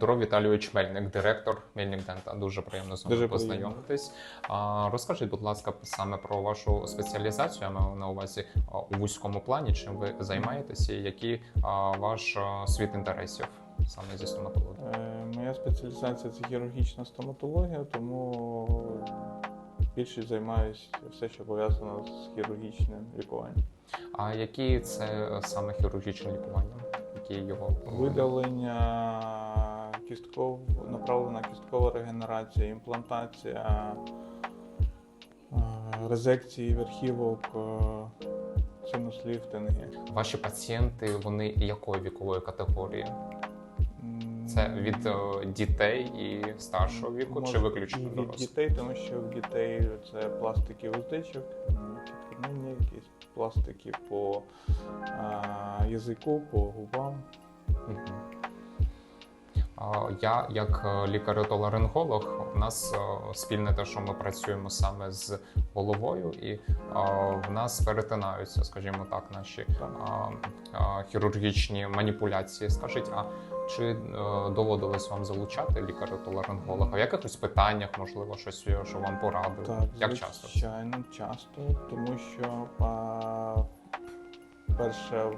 Дмитро Віталійович Мельник, директор Мельник Дента. Дуже приємно з вами Дуже познайомитись. Розкажіть, будь ласка, саме про вашу спеціалізацію. Я маю на увазі у вузькому плані, чим ви займаєтеся, і який ваш світ інтересів саме зі стоматології? Е, Моя спеціалізація це хірургічна стоматологія, тому більше займаюся все, що пов'язано з хірургічним лікуванням. А які це е, саме хірургічне лікування? Які його Видалення кістков, направлена кісткова регенерація, імплантація, е, резекції верхівок, е, синус-ліфтинги. Ваші пацієнти вони якої вікової категорії? Це від е, дітей і старшого віку, чи виключно від дорослих? дітей, тому що в дітей це пластики вуздечок, підкорнення, якісь пластики по а, язику, по губам. Мгм. Я, як е, лікар-отоларинголог, у нас е, спільне те, що ми працюємо саме з головою, і е, в нас перетинаються, скажімо так, наші хірургічні маніпуляції. Скажіть, а чи доводилось вам залучати лікаря-отоларинголога? В якихось питаннях, можливо, щось, що вам порадили? Так, Як часто? звичайно, часто, тому що перше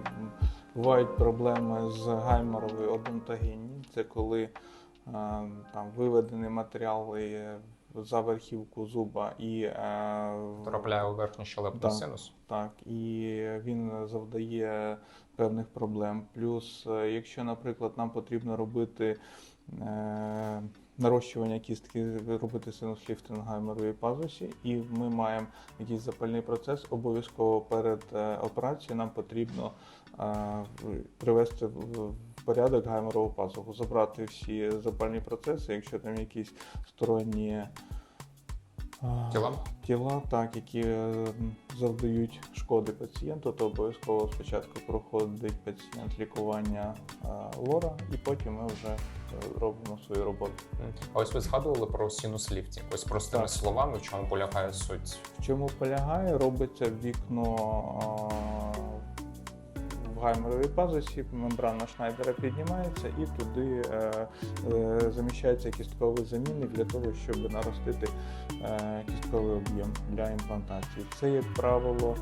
бувають проблеми з гайморовою одонтогінні. Це коли там виведений матеріал і за верхівку зуба і а, в- Трапляє у верхню щелепну Да. синус? Так, і він завдає певних проблем. Плюс, е, якщо, наприклад, нам потрібно робити е, нарощування кістки, робити синус-ліфтинг гайморової пазусі, і ми маємо якийсь запальний процес, обов'язково перед е, операцією нам потрібно е, привести в в порядок гайморову пазуху, забрати всі запальні процеси, якщо там якісь сторонні. е, Тіла? тіла, так, які е, завдають шкоди пацієнту, то обов'язково спочатку проходить пацієнт лікування е, лора, і потім ми вже робимо свою роботу. А ось ви згадували про синус ліфтінг. Ось простими Так. словами, в чому полягає суть В чому полягає? Робиться вікно гайморовій пазусі, мембрана Шнайдера піднімається і туди е, е, заміщається кістковий замінник для того, щоб наростити е, кістковий об'єм для імплантації. Це, як правило,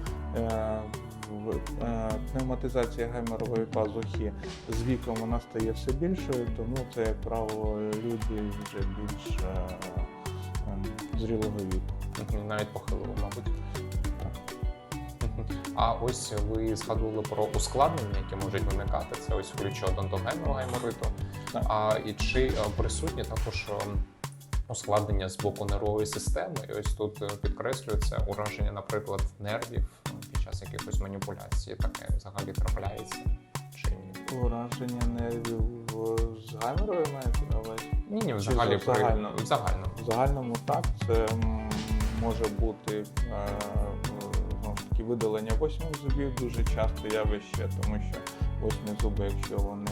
пневматизація гайморової пазухи з віком вона стає все більшою, тому це, як правило, люди вже більш е, е, зрілого віку. Навіть похилого, мабуть. А ось ви згадували про ускладнення, які можуть виникати. Це ось ключ одонтогенного гаймориту. А і чи е, присутні також е, ускладнення з боку нервової системи? І ось тут е, підкреслюється ураження, наприклад, нервів е, під час якихось маніпуляцій. Таке взагалі трапляється чи ні? Ураження нервів з гайморовою маєте на увазі? Ні, ні, взагалі в загальному? в загальному. В загальному так, це може бути е, таки видалення восьмих зубів дуже часто явище, тому що восьмі зуби, якщо вони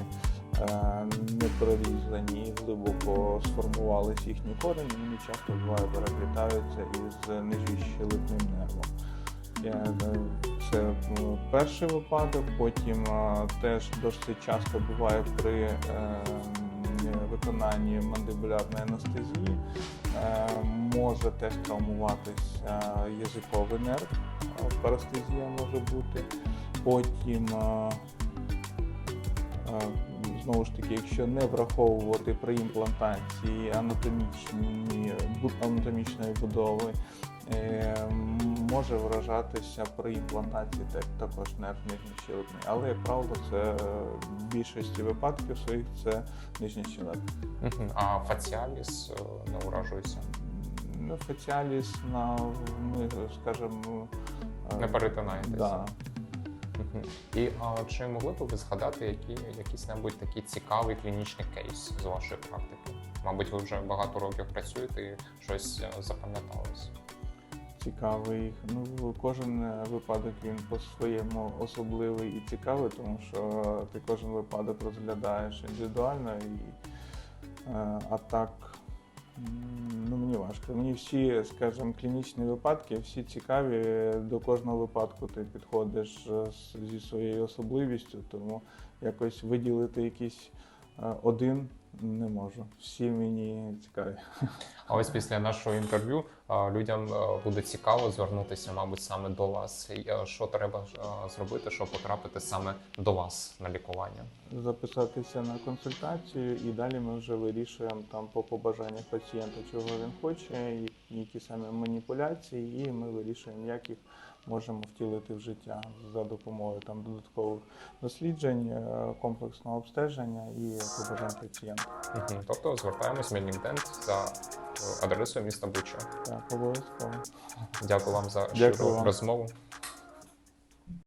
е, не прорізані і глибоко сформувались їхні корені, вони часто буває переплітаються із нижньощелепним нервом. Е, Це перший випадок, потім е, теж досить часто буває при е, виконанні мандибулярної анестезії. Е, Може теж травмуватися язиковий нерв, е, парестезія може бути. Потім е, е, знову ж таки, якщо не враховувати при імплантації анатомічної будови, е, може вражатися при імплантації так- також нерв нижньощелепний. Але, як правило, це е, в більшості випадків своїх це нижньощелепний. Мгм. А фаціаліс е, не уражується. Ну, фаціаліс на ми скажімо, е, Не перетинаєтеся. Да. І а, чи могли б ви згадати які, якийсь небудь такий цікавий клінічний кейс з вашої практики? Мабуть, ви вже багато років працюєте і щось запам'яталось. Цікавий. Ну, кожен е, випадок він по-своєму особливий і цікавий, тому що ти кожен випадок розглядаєш індивідуально і е, а так. Ну, мені важко. Мені всі, скажімо, клінічні випадки, всі цікаві. До кожного випадку ти підходиш е, зі своєю особливістю, тому якось виділити якийсь е, один Не можу. Всі мені цікаві. А ось після нашого інтерв'ю людям буде цікаво звернутися, мабуть, саме до вас. Що треба зробити, щоб потрапити саме до вас на лікування? Записатися на консультацію, і далі ми вже вирішуємо там по побажаннях пацієнта, чого він хоче, які саме маніпуляції, і ми вирішуємо, як їх можемо втілити в життя за допомогою там додаткових досліджень, е, комплексного обстеження і побажань пацієнта. Тобто звертаємось в Мельнікдент за е, адресою міста Буча. Так, обов'язково. Дякую вам за Дякую щиру вам. розмову.